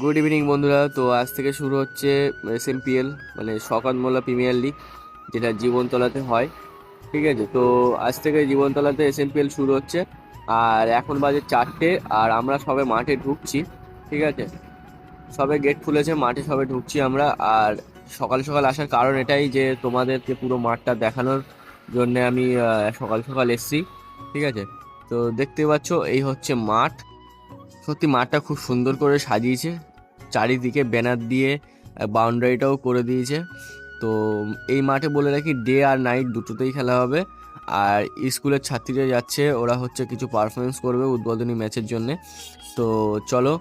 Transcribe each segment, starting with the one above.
Good evening বন্ধুরা। তো আজ থেকে শুরু হচ্ছে এস এম পিএল মানে মোল্লা প্রিমিয়ার লিগ যেটা জীবনতলাতে হয়। ঠিক আছে? তো আজ থেকে জীবনতলাতে এস এম পিএল শুরু হচ্ছে। আর এখন বাজে চারটে, আর আমরা সবে মাঠে ঢুকছি। ঠিক আছে? সবে গেট খুলেছে, মাঠে সবে ঢুকছি আমরা। আর সকাল সকাল আসার কারণ এটাই যে তোমাদেরকে পুরো মাঠটা দেখানোর জন্য আমি সকাল সকাল এসছি। ঠিক আছে? তো দেখতে পাচ্ছ, এই হচ্ছে মাঠ। সত্যি মাঠটা খুব সুন্দর করে সাজিয়েছে। চারিদিকে ব্যানার দিয়ে বাউন্ডারিটাও করে দিয়েছে। তো এই মাঠে বলে রাখি, ডে আর নাইট দুটোতেই খেলা হবে। আর স্কুলের ছাত্রীরা যাচ্ছে, ওরা হচ্ছে কিছু পারফরমেন্স করবে উদ্বোধনী ম্যাচের জন্য। তো চলো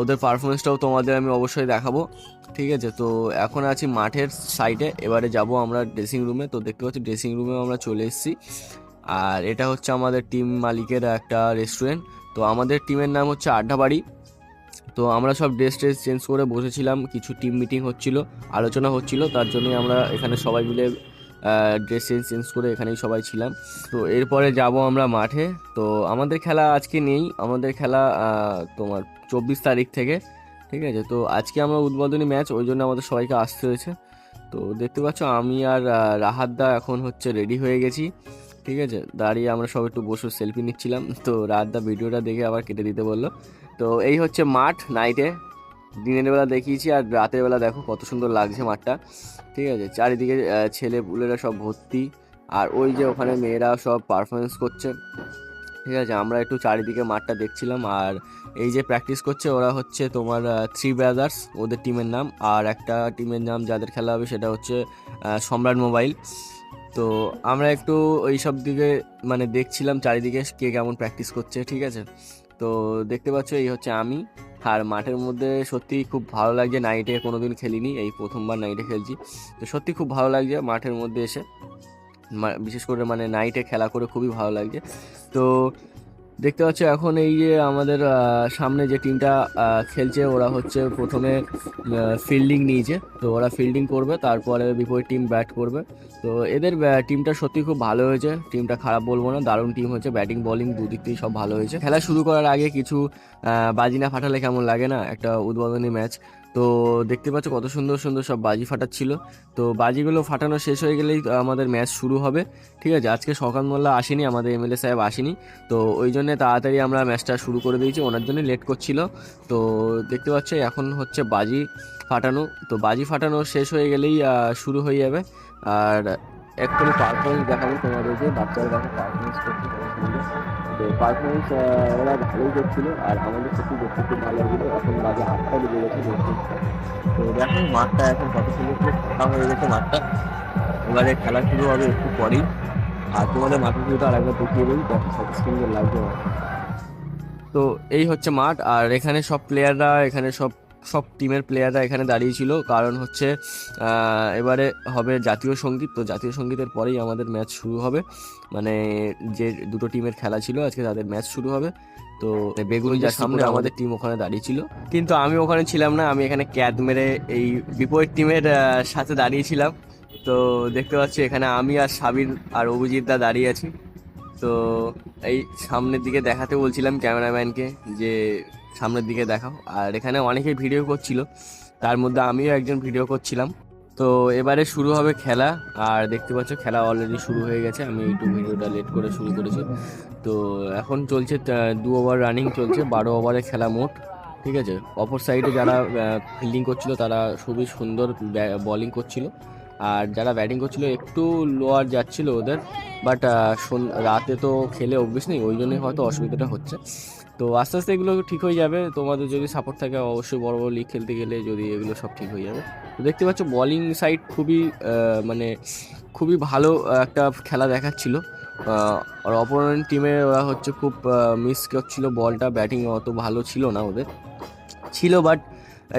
ওদের পারফরমেন্সটাও তোমাদের আমি অবশ্যই দেখাবো। ঠিক আছে? তো এখন আছি মাঠের সাইডে এবারে যাব আমরা ড্রেসিং রুমে তো দেখতে পাচ্ছি ড্রেসিং রুমেও আমরা চলে এসেছি। আর এটা হচ্ছে আমাদের টিম মালিকের একটা রেস্টুরেন্ট তো আমাদের টিমের নাম হচ্ছে আড্ডাবাড়ি। তো আমরা সব ড্রেস ট্রেস চেঞ্জ করে বসেছিলাম, কিছু টিম মিটিং হচ্ছিল, আলোচনা হচ্ছিল, তার জন্যই আমরা এখানে সবাই মিলে ড্রেস চেঞ্জ চেঞ্জ করে এখানেই সবাই ছিলাম। তো এরপরে যাব আমরা মাঠে। তো আমাদের খেলা আজকে নেই, আমাদের খেলা তোমার চব্বিশ তারিখ থেকে, ঠিক আছে? তো আজকে আমরা উদ্বোধনী ম্যাচ ওই জন্য আমাদের সবাইকে আসতে হয়েছে। তো দেখতে পাচ্ছ, আমি আর রাহাতদা এখন হচ্ছে রেডি হয়ে গেছি। ঠিক আছে, দাঁড়িয়ে আমরা সব একটু বসে সেলফি নিচ্ছিলাম। তো রাতদা ভিডিওটা দেখে আবার কেটে দিতে বলল। তো এই হচ্ছে মাঠ নাইটে দিনের বেলা দেখিয়েছি আর রাতের বেলা দেখো কত সুন্দর লাগছে মাঠটা। ঠিক আছে, চারিদিকে ছেলে পুলেরা সব ভর্তি। আর ওই যে ওখানে মেয়েরা সব পারফরমেন্স করছে। ঠিক আছে, আমরা একটু চারিদিকে মাঠটা দেখছিলাম। আর এই যে প্র্যাকটিস করছে ওরা হচ্ছে তোমার থ্রি ব্রাদার্স ওদের টিমের নাম। আর একটা টিমের নাম যাদের খেলা হবে সেটা হচ্ছে সম্রাট মোবাইল তো আমরা একটু ওই সব দিকে মানে দেখছিলাম চারিদিকে কে কেমন প্র্যাকটিস করছে, ঠিক আছে? তো দেখতে পাচ্ছ এই হচ্ছে আমি। আর মাঠের মধ্যে সত্যি খুব ভালো লাগছে নাইটে কোনো কোনোদিন খেলিনি, এই প্রথমবার নাইটে খেলছি। তো সত্যি খুব ভালো লাগছে মাঠের মধ্যে এসে। বিশেষ করে মানে নাইটে খেলা করে খুবই ভালো লাগছে। তো দেখতে পাচ্ছ এখন এই যে আমাদের সামনে যে টিমটা খেলছে ওরা হচ্ছে প্রথমে ফিল্ডিং নিয়েছে। তো ওরা ফিল্ডিং করবে তারপরে বিপরীত টিম ব্যাট করবে। তো এদের টিমটা সত্যি খুব ভালো হয়েছে। টিমটা খারাপ বলব না দারুণ টিম হয়েছে ব্যাটিং বলিং দুদিক থেকেই সব ভালো হয়েছে। খেলা শুরু করার আগে কিছু আহ, বাজি না ফাটালে কেমন লাগে না? একটা উদ্বোধনী ম্যাচ তো দেখতে পাচ্ছ কত সুন্দর সুন্দর সব বাজি ফাটাচ্ছিল। তো বাজিগুলো ফাটানো শেষ হয়ে গেলেই আমাদের ম্যাচ শুরু হবে। ঠিক আছে, আজকে সকাল মোল্লা আসেনি, আমাদের এমএলএ সাহেব আসেনি। তো ওই জন্য তাড়াতাড়ি আমরা ম্যাচটা শুরু করে দিয়েছি, ওনার জন্য লেট করছিল। তো দেখতে পাচ্ছ এখন হচ্ছে বাজি ফাটানো। তো বাজি ফাটানো শেষ হয়ে গেলেই শুরু হয়ে যাবে। আর একটু পারফরমেন্স দেখাবো তোমাদেরকে, বাচ্চারা দেখো পারফরমেন্স সুন্দর। তো পারফরমেন্স ওরা ভালোই করছিল আর আমাদের সত্যি দেখতে খুব ভালো লাগছিল এখন বাজে আটটা বেজে গেছে দেখতে তো দেখো মাঠটা এখন কত সুন্দর করে ফাঁকা হয়ে গেছে মাঠটা। এবারে খেলা শুরু হবে একটু পরেই। আর তোমাদের মাঠের ভিউটা আরেকবার দেখিয়ে দিই দেখো কত সুন্দর লাগবে। তো এই হচ্ছে মাঠ আর এখানে সব প্লেয়াররা এখানে সব সব টিমের প্লেয়াররা এখানে দাঁড়িয়ে ছিল। কারণ হচ্ছে এবারে হবে জাতীয় সংগীত। তো জাতীয় সঙ্গীতের পরেই আমাদের ম্যাচ শুরু হবে। মানে যে দুটো টিমের খেলা ছিল আজকে তাদের ম্যাচ শুরু হবে। তো বেগুনিজার সামনে আমাদের টিম ওখানে দাঁড়িয়ে ছিল। কিন্তু আমি ওখানে ছিলাম না। আমি এখানে ক্যাদ মেরে এই বিপরীত টিমের সাথে দাঁড়িয়েছিলাম। তো দেখতে পাচ্ছি এখানে আমি আর সাবির আর অভিজিৎ দা দাঁড়িয়ে আছি। তো এই সামনের দিকে দেখাতে বলছিলাম ক্যামেরাম্যানকে যে সামনের দিকে দেখাও। আর এখানে অনেকেই ভিডিও করছিল, তার মধ্যে আমিও একজন ভিডিও করছিলাম। তো এবারে শুরু হবে খেলা, আর দেখতে পাচ্ছ খেলা অলরেডি শুরু হয়ে গেছে, আমি একটু ভিডিওটা লেট করে শুরু করেছি। তো এখন চলছে দু ওভার রানিং চলছে, বারো ওভারে খেলা মোট, ঠিক আছে? অপর সাইডে যারা ফিল্ডিং করছিল, তারা খুবই সুন্দর বলিং করছিল। আর যারা ব্যাটিং করছিল একটু লোয়ার যাচ্ছিল ওদের বাট রাতে তো খেলে অভ্যেস নেই, ওই জন্যই হয়তো অসুবিধাটা হচ্ছে। তো আস্তে আস্তে এগুলো ঠিক হয়ে যাবে। তোমাদের যদি সাপোর্ট থাকে, অবশ্যই বড় বড় লিগ খেলতে গেলে যদি এগুলো সব ঠিক হয়ে যাবে। তো দেখতে পাচ্ছ বলিং সাইড খুবই মানে খুবই ভালো একটা খেলা দেখাচ্ছিল। আর অপোনেন্ট টিমে ওরা হচ্ছে খুব মিস করছিল বলটা ব্যাটিং অত ভালো ছিল না ওদের। ছিল বাট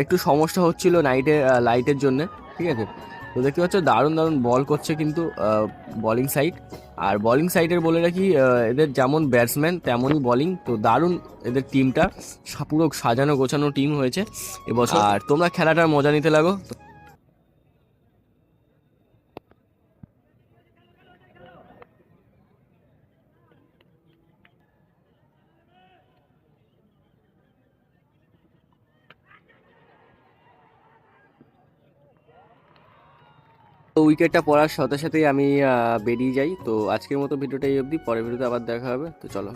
একটু সমস্যা হচ্ছিল নাইটে লাইটের জন্য, ঠিক আছে? তো দেখতে পাচ্ছ দারুণ দারুণ বল করছে কিন্তু বলিং সাইড আর বলিং সাইডের বলে রাখি আহ, এদের যেমন ব্যাটসম্যান তেমনই বলিং তো দারুণ এদের টিমটা পুরো সাজানো গোছানো টিম হয়েছে এবছর আর তোমরা খেলাটার মজা নিতে লাগো। তো উইকেটটা পড়ার সাথে সাথেই আমি বেরিয়ে যাই। তো আজকের মতো ভিডিওটা এই অবধি। পরের ভিডিওতে আবার দেখা হবে। তো চলো।